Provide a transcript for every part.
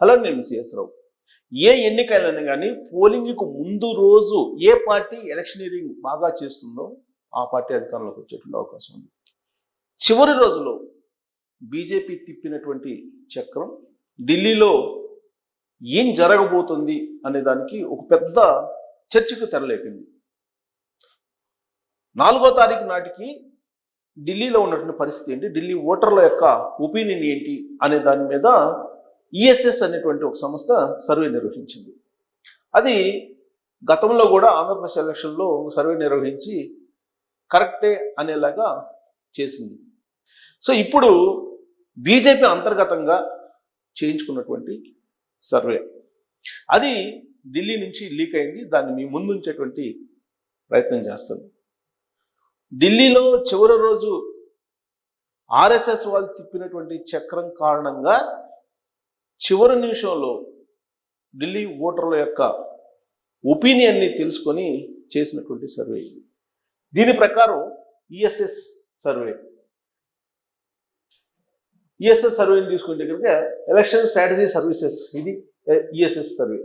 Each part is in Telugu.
హలో నేను సిఎస్ రావు. ఏ ఎన్నికలను కానీ పోలింగ్కు ముందు రోజు ఏ పార్టీ ఎలక్షనీరింగ్ బాగా చేస్తుందో ఆ పార్టీ అధికారంలోకి వచ్చేటువంటి అవకాశం ఉంది. చివరి రోజులో బీజేపీ తిప్పినటువంటి చక్రం ఢిల్లీలో ఏం జరగబోతుంది అనే దానికి ఒక పెద్ద చర్చకు తెరలేపింది. నాలుగో తారీఖు నాటికి ఢిల్లీలో ఉన్నటువంటి పరిస్థితి ఏంటి? ఢిల్లీ ఓటర్ల యొక్క ఒపీనియన్ ఏంటి? అనే దాని మీద ఈఎస్ఎస్ అనేటువంటి ఒక సంస్థ సర్వే నిర్వహించింది. అది గతంలో కూడా ఆంధ్రప్రదేశ్ ఎలక్షన్లో సర్వే నిర్వహించి కరెక్టే అనేలాగా చేసింది. సో ఇప్పుడు బీజేపీ అంతర్గతంగా చేయించుకున్నటువంటి సర్వే. అది ఢిల్లీ నుంచి లీక్ అయింది దాన్ని మీ ముందుంచేటువంటి ప్రయత్నం చేస్తాను ఢిల్లీలో చివరి రోజు ఆర్ఎస్ఎస్ వాళ్ళు తిప్పినటువంటి చక్రం కారణంగా చివరి నిమిషంలో ఢిల్లీ ఓటర్ల యొక్క ఒపీనియన్ని తెలుసుకొని చేసినటువంటి సర్వే. ఇది దీని ప్రకారం ఈఎస్ఎస్ సర్వే. ఈఎస్ఎస్ సర్వేని తీసుకుంటే కనుక ఎలక్షన్ స్ట్రాటజీ సర్వీసెస్ ఇది ఈఎస్ఎస్ సర్వే.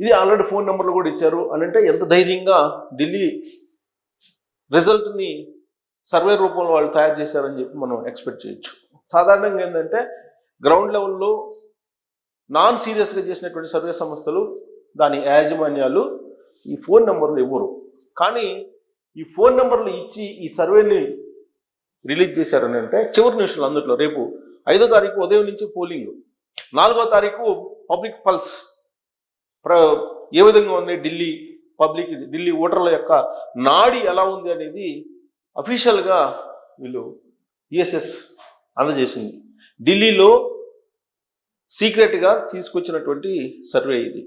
ఇది ఆల్రెడీ ఫోన్ నెంబర్లు కూడా ఇచ్చారు. అని అంటే ఎంత ధైర్యంగా ఢిల్లీ రిజల్ట్ని సర్వే రూపంలో వాళ్ళు తయారు చేశారని చెప్పి మనం ఎక్స్పెక్ట్ చేయొచ్చు. సాధారణంగా ఏంటంటే గ్రౌండ్ లెవెల్లో నాన్ సీరియస్గా చేసినటువంటి సర్వే సంస్థలు దాని యాజమాన్యాలు ఈ ఫోన్ నెంబర్లు ఇవ్వరు. కానీ ఈ ఫోన్ నెంబర్లు ఇచ్చి ఈ సర్వేని రిలీజ్ చేశారని అంటే చివరి నిమిషంలో అందులో రేపు ఐదో తారీఖు ఉదయం నుంచి పోలింగ్. నాలుగో తారీఖు పబ్లిక్ పల్స్. ప్ర ఏ విధంగా ఉంది ఢిల్లీ పబ్లిక్ ఇది ఢిల్లీ ఓటర్ల యొక్క నాడి ఎలా ఉంది అనేది అఫీషియల్గా వీళ్ళు ఈఎస్ఎస్ అందజేసింది. ఢిల్లీలో సీక్రెట్గా తీసుకొచ్చినటువంటి సర్వే ఇది.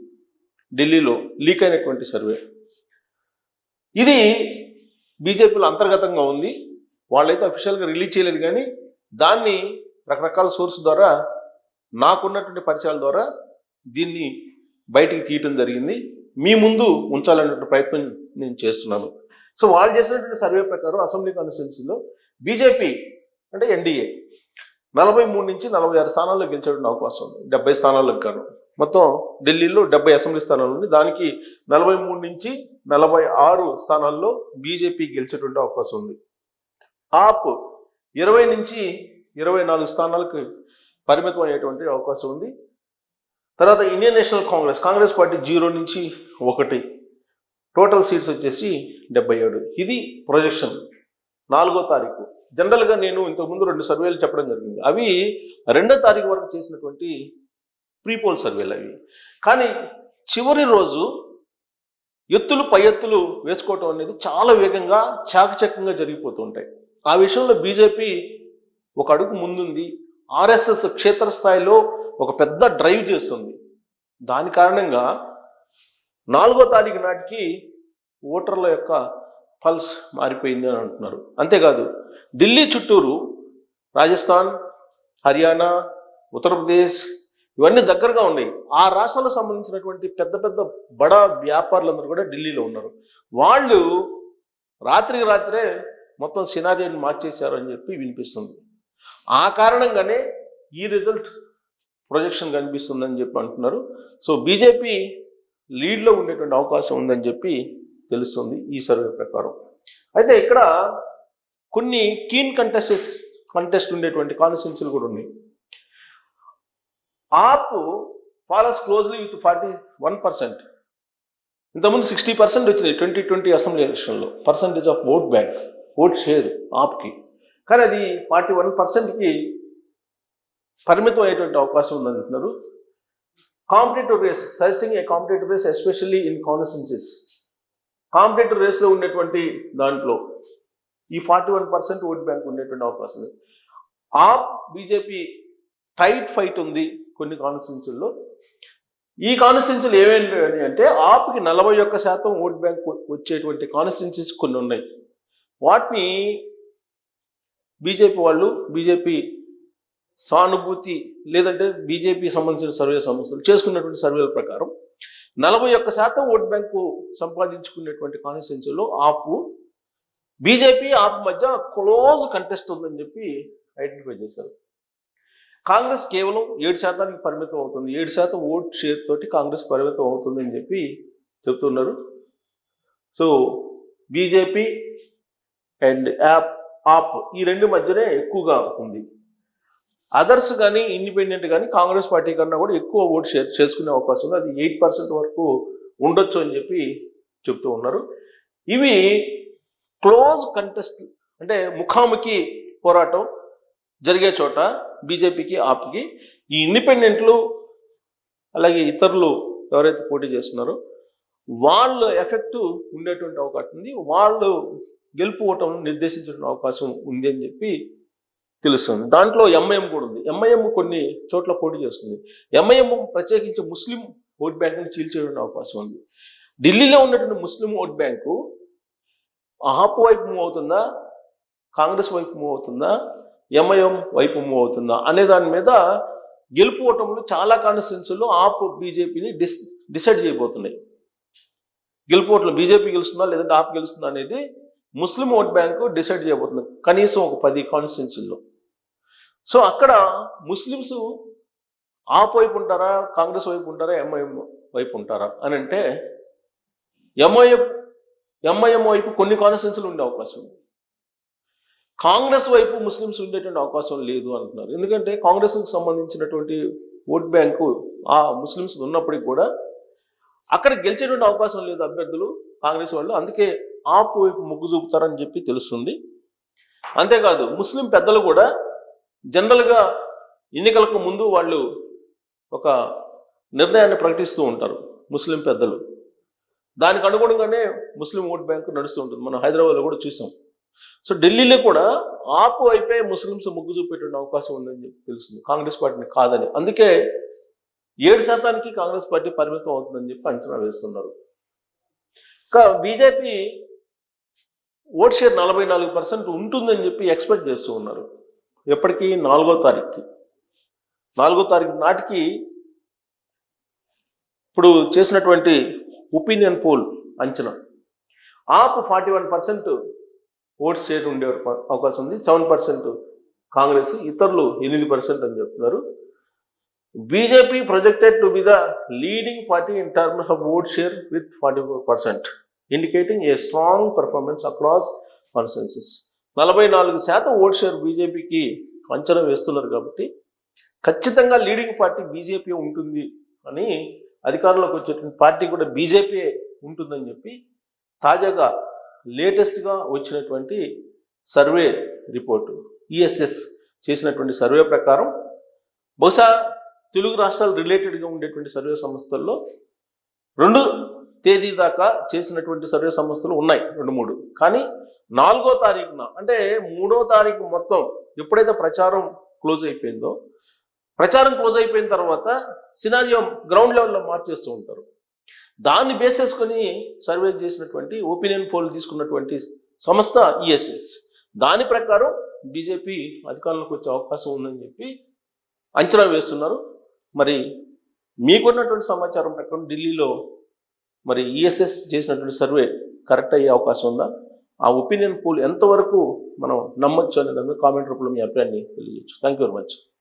ఢిల్లీలో లీక్ అయినటువంటి సర్వే. ఇది బీజేపీలో అంతర్గతంగా ఉంది. వాళ్ళైతే అఫీషియల్గా రిలీజ్ చేయలేదు కానీ దాన్ని రకరకాల సోర్స్ ద్వారా నాకున్నటువంటి పరిచయాల ద్వారా దీన్ని బయటికి తీయటం జరిగింది. మీ ముందు ఉంచాలనేటువంటి ప్రయత్నం నేను చేస్తున్నాను. సో వాళ్ళు చేసినటువంటి సర్వే ప్రకారం అసెంబ్లీ కాన్స్టిట్యున్సీలో బీజేపీ అంటే ఎన్డీఏ. నలభై మూడు నుంచి నలభై ఆరు స్థానాల్లో గెలిచేటువంటి అవకాశం ఉంది. డెబ్బై స్థానాలకు గాను మొత్తం ఢిల్లీలో డెబ్బై అసెంబ్లీ స్థానాలు ఉంది. దానికి నలభై మూడు నుంచి నలభై ఆరు స్థానాల్లో బీజేపీ గెలిచేటువంటి అవకాశం ఉంది. ఆప్ ఇరవై నుంచి ఇరవై నాలుగు స్థానాలకు పరిమితం అయ్యేటువంటి అవకాశం ఉంది. తర్వాత Indian National Congress Congress party zero నుంచి ఒకటి. టోటల్ సీట్స్ వచ్చేసి డెబ్బై ఏడు. ఇది ప్రొజెక్షన్. నాలుగో తారీఖు. జనరల్గా నేను ఇంతకుముందు రెండు సర్వేలు చెప్పడం జరిగింది. అవి రెండో తారీఖు వరకు చేసినటువంటి ప్రీపోల్ సర్వేలు అవి. కానీ చివరి రోజు ఎత్తులు పై ఎత్తులు వేసుకోవటం అనేది చాలా వేగంగా చాకచక్యంగా జరిగిపోతూ ఉంటాయి ఆ విషయంలో బీజేపీ ఒక అడుగు ముందుంది. ఆర్ఎస్ఎస్ క్షేత్రస్థాయిలో ఒక పెద్ద డ్రైవ్ చేస్తుంది. దాని కారణంగా నాలుగో తారీఖు నాటికి ఓటర్ల యొక్క పల్స్ మారిపోయింది అని అంటున్నారు. అంతేకాదు ఢిల్లీ చుట్టూరు రాజస్థాన్ హర్యానా ఉత్తరప్రదేశ్ ఇవన్నీ దగ్గరగా ఉన్నాయి. ఆ రాష్ట్రాలకు సంబంధించినటువంటి పెద్ద పెద్ద బడా వ్యాపారులందరూ కూడా ఢిల్లీలో ఉన్నారు. వాళ్ళు రాత్రికి రాత్రే మొత్తం సినారియోని మార్చేశారు అని చెప్పి వినిపిస్తుంది. ఆ కారణంగానే ఈ రిజల్ట్ ప్రొజెక్షన్ కనిపిస్తుందని చెప్పి అంటున్నారు. సో బీజేపీ లీడ్లో ఉండేటువంటి అవకాశం ఉందని చెప్పి తెలుస్తుంది ఈ సర్వే ప్రకారం. అయితే ఇక్కడ కొన్ని కీన్ కంటెస్టెస్ కంటెస్ట్ ఉండేటువంటి కాన్స్టిట్యున్సీలు కూడా ఉన్నాయి. AAP follows closely with forty one percent ఇంతకుముందు సిక్స్టీ పర్సెంట్ వచ్చింది ట్వంటీ ట్వంటీ అసెంబ్లీ ఎలక్షన్లో percentage of vote bank vote share ఆప్కి కానీ అది ఫార్టీ వన్ పర్సెంట్కి పరిమితం అయ్యేటువంటి అవకాశం ఉందని అంటున్నారు. Competitive race suggesting a competitive race especially in constituencies competitive రేస్లో ఉండేటువంటి దాంట్లో ఈ forty one percent vote bank ఉండేటువంటి అవకాశం ఉంది. ఆప్ బీజేపీ టైట్ ఫైట్ ఉంది కొన్ని కాన్స్టిట్యూన్సీల్లో. ఈ కాన్స్టిట్యూన్సీలు ఏమేంటి అంటే ఆప్కి నలభై ఒక్క శాతం ఓట్ బ్యాంక్ వచ్చేటువంటి కాన్స్టిట్యూన్సీస్ కొన్ని ఉన్నాయి. వాటిని బీజేపీ వాళ్ళు బీజేపీ సానుభూతి లేదంటే బీజేపీ సంబంధించిన సర్వే సంస్థలు చేసుకున్నటువంటి సర్వేల ప్రకారం నలభై ఒక్క శాతం ఓట్ బ్యాంకు సంపాదించుకునేటువంటి కాన్స్టిట్యున్సీలో ఆపు. బీజేపీ ఆప్ మధ్య క్లోజ్ కంటెస్ట్ ఉందని చెప్పి ఐడెంటిఫై చేశారు. కాంగ్రెస్ కేవలం ఏడు శాతానికి పరిమితం అవుతుంది. ఏడు శాతం ఓట్ షేర్ తోటి కాంగ్రెస్ పరిమితం అవుతుందని చెప్పి చెప్తున్నారు. So BJP and AAP AAP ఈ రెండు మధ్యనే ఎక్కువగా ఉంది. అదర్స్ కానీ ఇండిపెండెంట్ కానీ కాంగ్రెస్ పార్టీ కన్నా కూడా ఎక్కువ ఓటు షేర్ చేసుకునే అవకాశం ఉంది. అది ఎయిట్ పర్సెంట్ వరకు ఉండొచ్చు అని చెప్పి చెప్తూ ఉన్నారు. ఇవి క్లోజ్ కంటెస్ట్ అంటే ముఖాముఖి పోరాటం జరిగే చోట బీజేపీకి ఆప్కి ఈ ఇండిపెండెంట్లు అలాగే ఇతరులు ఎవరైతే పోటీ చేస్తున్నారో వాళ్ళ ఎఫెక్ట్ ఉండేటువంటి అవకాశం ఉంది. వాళ్ళు గెలుపు ఓటం నిర్దేశించిన అవకాశం ఉంది అని చెప్పి తెలుస్తుంది. దాంట్లో ఎంఐఎం కూడా ఉంది. ఎంఐఎం కొన్ని చోట్ల పోటీ చేస్తుంది. ఎంఐఎం ప్రత్యేకించి ముస్లిం ఓట్ బ్యాంక్ని చీల్చేయడం అవకాశం ఉంది. ఢిల్లీలో ఉన్నటువంటి ముస్లిం ఓట్ బ్యాంకు ఆప్ వైపు మూవ్ అవుతుందా? కాంగ్రెస్ వైపు మూవ్ అవుతుందా? ఎంఐఎం వైపు మూవ్ అవుతుందా? అనే దాని మీద గెలుపు ఓటములు చాలా కాన్స్టిట్యున్సీలో ఆప్ బీజేపీని డిస్ డిసైడ్ చేయబోతున్నాయి. గెలుపు ఓట్లు బీజేపీ గెలుస్తుందా లేదంటే ఆప్ గెలుస్తుందా అనేది ముస్లిం ఓట్ బ్యాంకు డిసైడ్ చేయబోతుంది. కనీసం ఒక పది కాన్స్టిట్యున్సీల్లో. సో అక్కడ ముస్లిమ్స్ ఆప్ వైపు ఉంటారా కాంగ్రెస్ వైపు ఉంటారా ఎంఐఎం వైపు ఉంటారా అని అంటే ఎంఐఎం ఎంఐఎం వైపు కొన్ని కాన్స్టిట్యున్సీలు ఉండే అవకాశం ఉంది. కాంగ్రెస్ వైపు ముస్లిమ్స్ ఉండేటువంటి అవకాశం లేదు అంటున్నారు. ఎందుకంటే కాంగ్రెస్కి సంబంధించినటువంటి ఓట్ బ్యాంకు ఆ ముస్లిమ్స్ ఉన్నప్పటికీ కూడా అక్కడ గెలిచేటువంటి అవకాశం లేదు అభ్యర్థులు కాంగ్రెస్ వాళ్ళు. అందుకే ఆపు వైపు మొగ్గు చూపుతారని చెప్పి తెలుస్తుంది. అంతేకాదు ముస్లిం పెద్దలు కూడా జనరల్గా ఎన్నికలకు ముందు వాళ్ళు ఒక నిర్ణయాన్ని ప్రకటిస్తూ ఉంటారు ముస్లిం పెద్దలు. దానికి అనుగుణంగానే ముస్లిం ఓట్ బ్యాంక్ నడుస్తూ ఉంటుంది. మనం హైదరాబాద్లో కూడా చూసాం. సో ఢిల్లీలో కూడా ఆపు అయిపోయి ముస్లిమ్స్ మొగ్గు చూపేటువంటి అవకాశం ఉందని చెప్పి తెలుస్తుంది. కాంగ్రెస్ పార్టీని కాదని. అందుకే ఏడు శాతానికి కాంగ్రెస్ పార్టీ పరిమితం అవుతుందని చెప్పి అంచనా వేస్తున్నారు. ఇంకా బీజేపీ ఓట్ షేర్ నలభై నాలుగు పర్సెంట్ ఉంటుందని చెప్పి ఎక్స్పెక్ట్ చేస్తూ ఉన్నారు. ఎప్పటికీ నాలుగో తారీఖుకి నాలుగో తారీఖు నాటికి ఇప్పుడు చేసినటువంటి ఒపీనియన్ పోల్ అంచనా. AAP forty one percent votes share ఉండే అవకాశం ఉంది. సెవెన్ పర్సెంట్ కాంగ్రెస్ ఇతరులు ఎనిమిది పర్సెంట్ అని చెప్తున్నారు. BJP projected to be the leading party in terms of vote share with forty four percent indicating a strong performance across constituencies. నలభై నాలుగు శాతం ఓట్ షేర్ బీజేపీకి అంచనా వేస్తున్నారు కాబట్టి ఖచ్చితంగా లీడింగ్ పార్టీ బీజేపీ ఉంటుంది అని అధికారంలోకి వచ్చేటువంటి పార్టీ కూడా బీజేపీ ఉంటుందని చెప్పి తాజాగా లేటెస్ట్గా వచ్చినటువంటి సర్వే రిపోర్టు ఈఎస్ఎస్ చేసినటువంటి సర్వే ప్రకారం బహుశా తెలుగు రాష్ట్రాలు రిలేటెడ్గా ఉండేటువంటి సర్వే సంస్థల్లో రెండు తేదీ దాకా చేసినటువంటి సర్వే సంస్థలు ఉన్నాయి రెండు మూడు. కానీ నాలుగో తారీఖున అంటే మూడో తారీఖు మొత్తం ఎప్పుడైతే ప్రచారం క్లోజ్ అయిపోయిందో ప్రచారం క్లోజ్ అయిపోయిన తర్వాత సినారియో గ్రౌండ్ లెవెల్లో మార్చేస్తూ ఉంటారు. దాన్ని బేస్ చేసుకొని సర్వే చేసినటువంటి ఒపీనియన్ పోల్ తీసుకున్నటువంటి సంస్థ ఈఎస్ఎస్. దాని ప్రకారం బీజేపీ అధికారంలోకి వచ్చే అవకాశం ఉందని చెప్పి అంచనా వేస్తున్నారు. మరి మీకున్నటువంటి సమాచారం ప్రకారం ఢిల్లీలో మరి ఈఎస్ఎస్ చేసినటువంటి సర్వే కరెక్ట్ అయ్యే అవకాశం ఉందా? ఆ ఒపీనియన్ పోల్ ఎంతవరకు మనం నమ్మొచ్చు అనే దాని కామెంట్ రూపంలో మీ అభిప్రాయాన్ని తెలియజేయచ్చు. Thank you very much